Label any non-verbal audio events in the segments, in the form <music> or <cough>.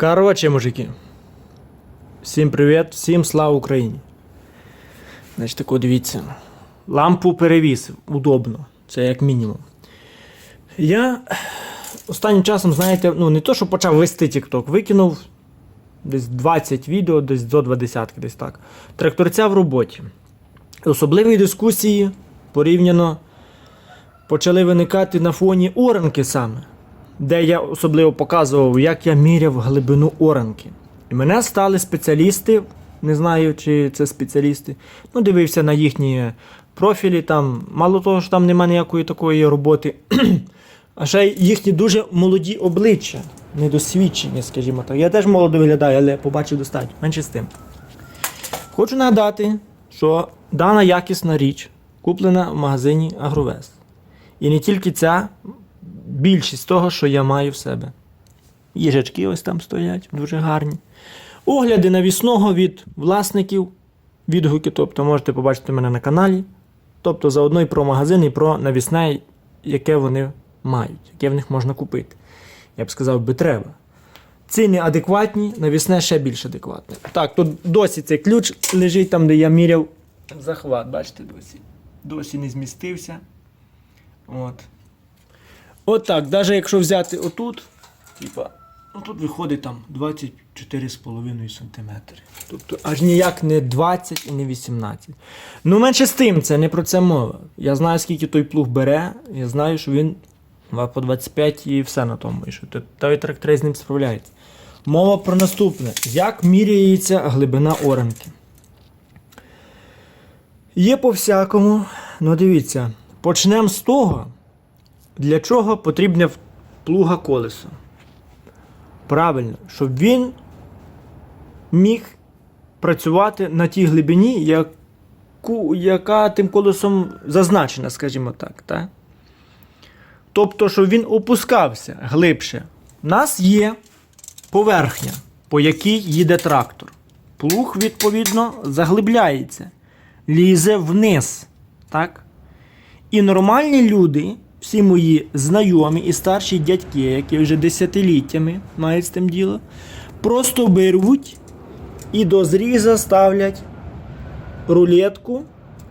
Короче, мужики. Всім привіт, всім слава Україні. Значить, тако дивіться. Лампу перевісив. Удобно. Це як мінімум. Я останнім часом, знаєте, ну не то, що почав вести TikTok, викинув десь 20 відео, десь до 20, десь так. Тракторця в роботі. Особливі дискусії порівняно почали виникати на фоні оранки саме, де я особливо показував, як я міряв глибину оранки. І мене стали спеціалісти, не знаю, чи це спеціалісти. Ну, дивився на їхні профілі. Там, мало того, що там немає ніякої такої роботи, <clears throat> а ще їхні дуже молоді обличчя, недосвідчені, скажімо так. Я теж молодо виглядаю, але побачив достатньо. Менше з тим. Хочу нагадати, що дана якісна річ куплена в магазині Агровест. І не тільки ця, більшість того, що я маю в себе. Їжачки ось там стоять, дуже гарні. Огляди навісного від власників, відгуки, тобто можете побачити мене на каналі. Тобто заодно і про магазин, і про навісне, яке вони мають, яке в них можна купити. Я б сказав, би треба. Ціни адекватні, навісне ще більш адекватне. Так, тут досі цей ключ лежить там, де я міряв захват. Бачите, досі. Досі не змістився. От. От так, навіть якщо взяти отут, типа, ну тут виходить там 24,5 см. Тобто аж ніяк не 20 і не 18. Ну, менше з тим, це не про це мова. Я знаю, скільки той плуг бере, я знаю, що він по 25 і все на тому, і що той тракторець з ним справляється. Мова про наступне: як міряється глибина оранки. Є по-всякому, ну дивіться, почнемо з того, для чого потрібне плуга колесо. Правильно, щоб він міг працювати на тій глибині, яку, яка тим колесом зазначена, скажімо так. так? Тобто, щоб він опускався глибше. У нас є поверхня, по якій їде трактор. Плуг, відповідно, заглибляється, лізе вниз. Так? І нормальні люди, всі мої знайомі і старші дядьки, які вже десятиліттями мають з тим діло, просто беруть і до зріза ставлять рулетку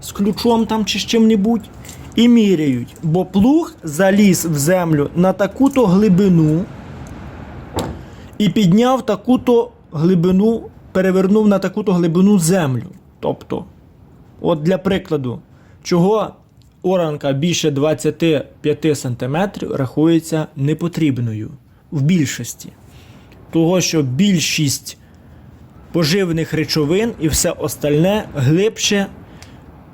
з ключом там чи з чим-небудь і міряють. Бо плуг заліз в землю на таку-то глибину і підняв таку-то глибину, перевернув на таку-то глибину землю. Тобто, от для прикладу, чого оранка більше 25 см рахується непотрібною в більшості. Того, що більшість поживних речовин і все остальне глибше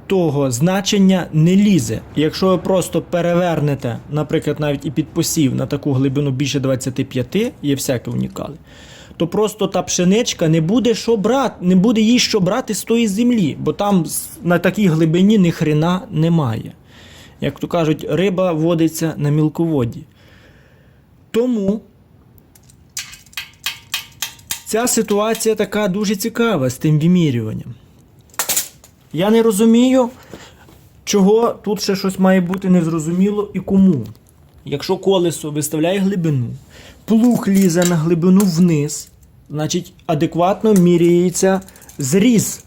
того значення не лізе. Якщо ви просто перевернете, наприклад, навіть і під посів на таку глибину більше 25, є всяке унікали, то просто та пшеничка не буде що брати, не буде їй що брати з тої землі, бо там на такій глибині ні хрена немає. Як то кажуть, риба водиться на мілководі. Тому ця ситуація така дуже цікава з тим вимірюванням. Я не розумію, чого тут ще щось має бути незрозуміло і кому. Якщо колесо виставляє глибину, плуг лізе на глибину вниз, значить адекватно міряється зріз,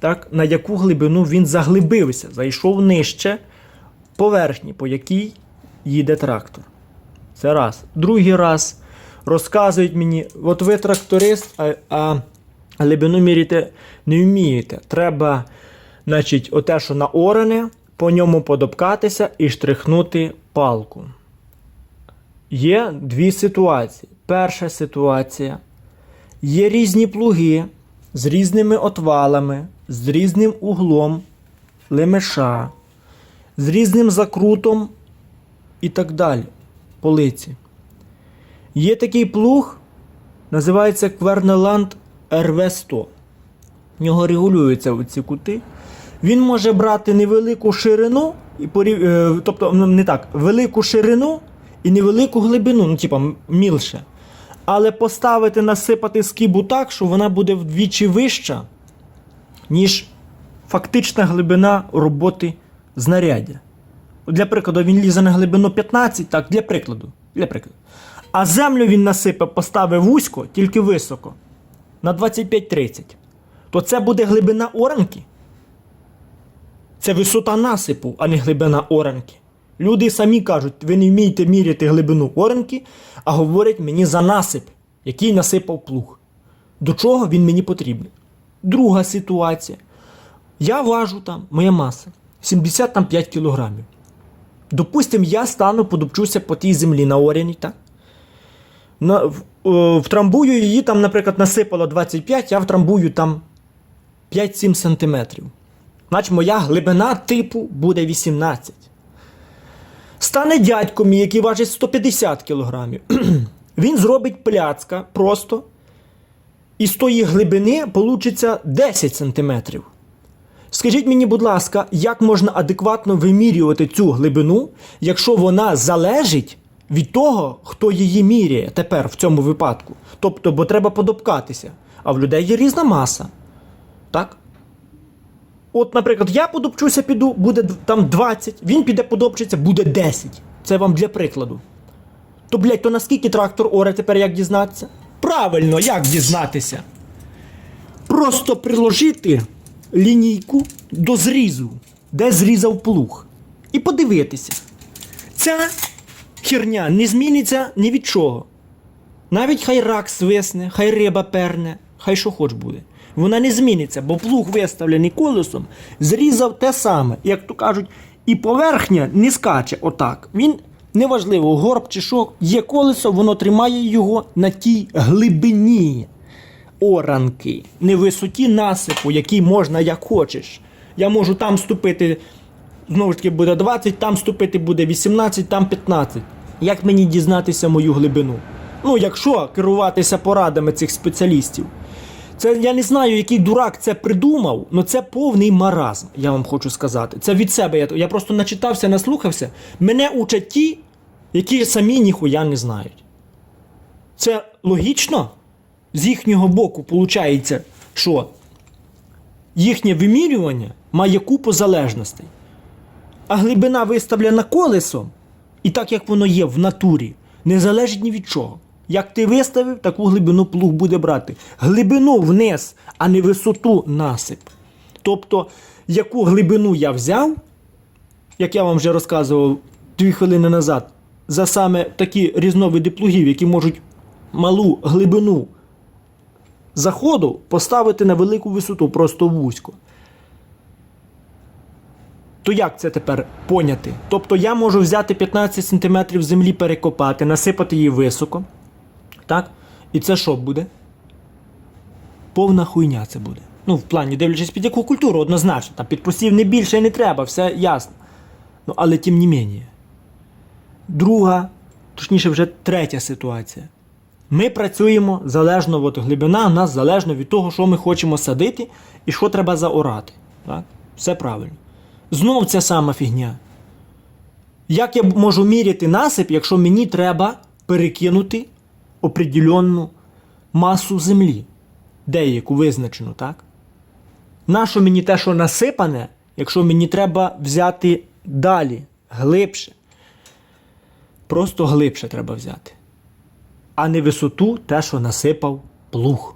так, на яку глибину він заглибився, зайшов нижче поверхні, по якій їде трактор. Це раз. Другий раз розказують мені, от ви тракторист, а, а глибину міряти не вмієте. Треба, значить, оте, що наоране, по ньому подобкатися і штрихнути палку. Є дві ситуації. Перша ситуація. Є різні плуги з різними отвалами, з різним углом лемеша, з різним закрутом і так далі. Полиці. Є такий плуг, називається Квернеланд РВ100. В нього регулюються ці кути. Він може брати невелику ширину, і порів... е, тобто ну, не так, велику ширину і невелику глибину, ну, типа мілше. Але поставити, насипати скибу так, що вона буде вдвічі вища, ніж фактична глибина роботи знаряддя. Для прикладу, він лізе на глибину 15, так, для прикладу. Для прикладу. А землю він насипав, поставив вузько, тільки високо. На 25-30. То це буде глибина оранки? Це висота насипу, а не глибина оранки. Люди самі кажуть, ви не вмієте міряти глибину оранки, а говорять мені за насип, який насипав плуг. До чого він мені потрібен? Друга ситуація. Я важу там, моя маса 75 кілограмів. Допустим, я стану, подопчуся по тій землі на оряні, так? На, в- е, втрамбую її, там, наприклад, насипало 25, я втрамбую там 5-7 сантиметрів. Значить, моя глибина типу буде 18. Стане дядько мій, який важить 150 кілограмів. <clears throat> Він зробить пляцка просто. І з тої глибини получиться 10 сантиметрів. Скажіть мені, будь ласка, як можна адекватно вимірювати цю глибину, якщо вона залежить від того, хто її міряє тепер в цьому випадку? Тобто, бо треба подобкатися. А в людей є різна маса. Так? От, наприклад, я подопчуся, піду, буде там 20, він піде подопчиться, буде 10. Це вам для прикладу. То, блядь, то наскільки трактор оре тепер як дізнатися? Правильно, як дізнатися? Просто приложити лінійку до зрізу, де зрізав плуг. І подивитися. Ця херня не зміниться ні від чого. Навіть хай рак свисне, хай риба перне, хай що хоч буде. Вона не зміниться, бо плуг виставлений колесом, зрізав те саме. Як то кажуть, і поверхня не скаче отак. Він неважливо, горб чи що, є колесо, воно тримає його на тій глибині оранки, не висоті насипу, який можна як хочеш. Я можу там ступити, знову ж таки, буде 20, там ступити буде 18, там 15. Як мені дізнатися мою глибину? Ну, якщо керуватися порадами цих спеціалістів. Це я не знаю, який дурак це придумав, але це повний маразм, я вам хочу сказати. Це від себе. Я, я просто начитався, наслухався. Мене учать ті, які самі ніхуя не знають. Це логічно? З їхнього боку виходить, що їхнє вимірювання має купу залежностей. А глибина виставлена колесом, і так як воно є в натурі, не залежить ні від чого. Як ти виставив, таку глибину плуг буде брати. Глибину вниз, а не висоту насип. Тобто, яку глибину я взяв, як я вам вже розказував дві хвилини назад, за саме такі різновиди плугів, які можуть малу глибину заходу поставити на велику висоту, просто вузько. То як це тепер поняти? Тобто я можу взяти 15 см землі перекопати, насипати її високо. Так? І це що буде? Повна хуйня це буде. Ну, в плані, дивлячись під яку культуру, однозначно. Там під посів не більше не треба, все ясно. Ну, але тим не менше. Друга, точніше, вже третя ситуація. Ми працюємо залежно от глибина, у нас залежно від того, що ми хочемо садити і що треба заорати. Так? Все правильно. Знов ця сама фігня. Як я можу міряти насип, якщо мені треба перекинути определенну масу землі, деяку визначену, так? Нащо мені те, що насипане, якщо мені треба взяти далі, глибше? Просто глибше треба взяти. А не висоту те, що насипав плуг.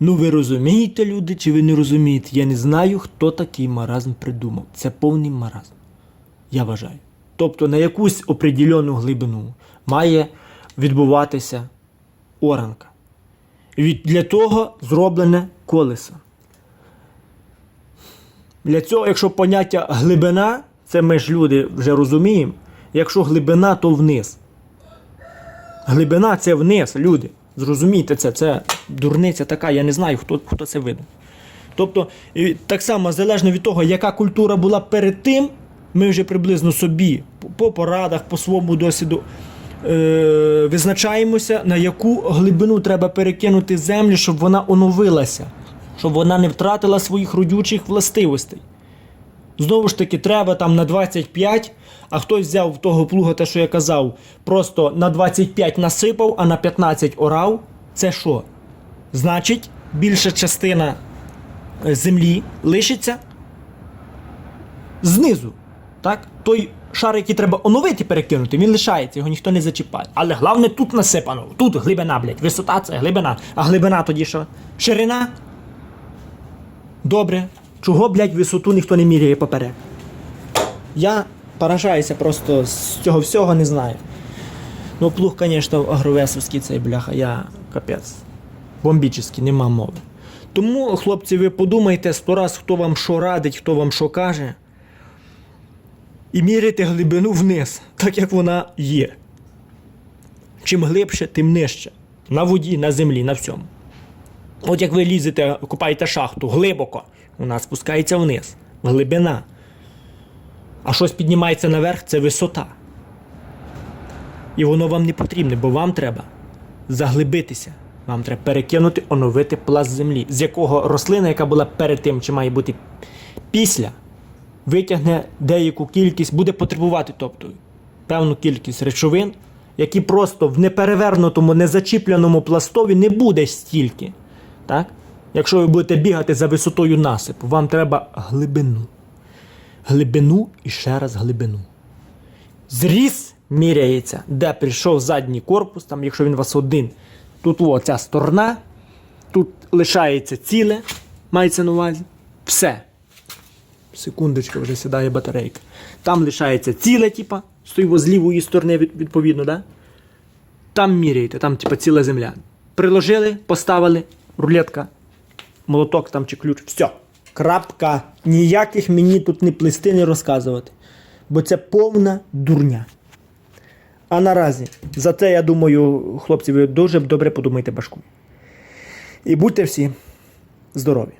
Ну, ви розумієте, люди, чи ви не розумієте? Я не знаю, хто такий маразм придумав. Це повний маразм. Я вважаю. Тобто на якусь определену глибину має відбуватися оранка. Від, для того зроблене колесо. Для цього, якщо поняття глибина, це ми ж люди вже розуміємо. Якщо глибина, то вниз. Глибина це вниз, люди. Зрозумійте це, це дурниця така, я не знаю, хто, хто це видав. Тобто, так само, залежно від того, яка культура була перед тим, ми вже приблизно собі по- по порадах, по своєму досвіду е- визначаємося, на яку глибину треба перекинути землю, щоб вона оновилася, щоб вона не втратила своїх родючих властивостей. Знову ж таки, треба там на 25, а хтось взяв того плуга, те, що я казав, просто на 25 насипав, а на 15 орав. Це що? Значить, більша частина е, землі лишиться знизу. Так? Той шар, який треба оновити, перекинути, він лишається, його ніхто не зачіпає. Але головне тут насипано, тут глибина, блядь. Висота це глибина. А глибина тоді що? Ширина? Добре. Чого, блядь, висоту ніхто не міряє поперед? Я поражаюся просто з цього всього не знаю. Ну, плуг, звісно, агровесовський цей бляха, я капець. Бомбічний, нема мови. Тому, хлопці, ви подумайте сто раз, хто вам що радить, хто вам що каже. І міряйте глибину вниз, так як вона є. Чим глибше, тим нижче. На воді, на землі, на всьому. От як ви лізете, купаєте шахту глибоко, вона спускається вниз. Глибина. А щось піднімається наверх, це висота. І воно вам не потрібне, бо вам треба заглибитися. Вам треба перекинути, оновити пласт землі, з якого рослина, яка була перед тим, чи має бути після, витягне деяку кількість, буде потребувати, тобто певну кількість речовин, які просто в неперевернутому, незачіпленому пластові не буде стільки. Так? Якщо ви будете бігати за висотою насипу, вам треба глибину. Глибину і ще раз глибину. Зріз міряється, де прийшов задній корпус, там, якщо він у вас один, тут о, ця сторона, тут лишається ціле, мається на увазі. Все. Секундочка, вже сідає батарейка. Там лишається ціле, типа, стоїть з лівої сторони, відповідно, да? Там міряєте, там, типа, ціла земля. Приложили, поставили, рулетка, молоток там чи ключ. Все. Крапка. Ніяких мені тут не плести, не розказувати. Бо це повна дурня. А наразі, за це, я думаю, хлопці, ви дуже добре подумайте башку. І будьте всі здорові.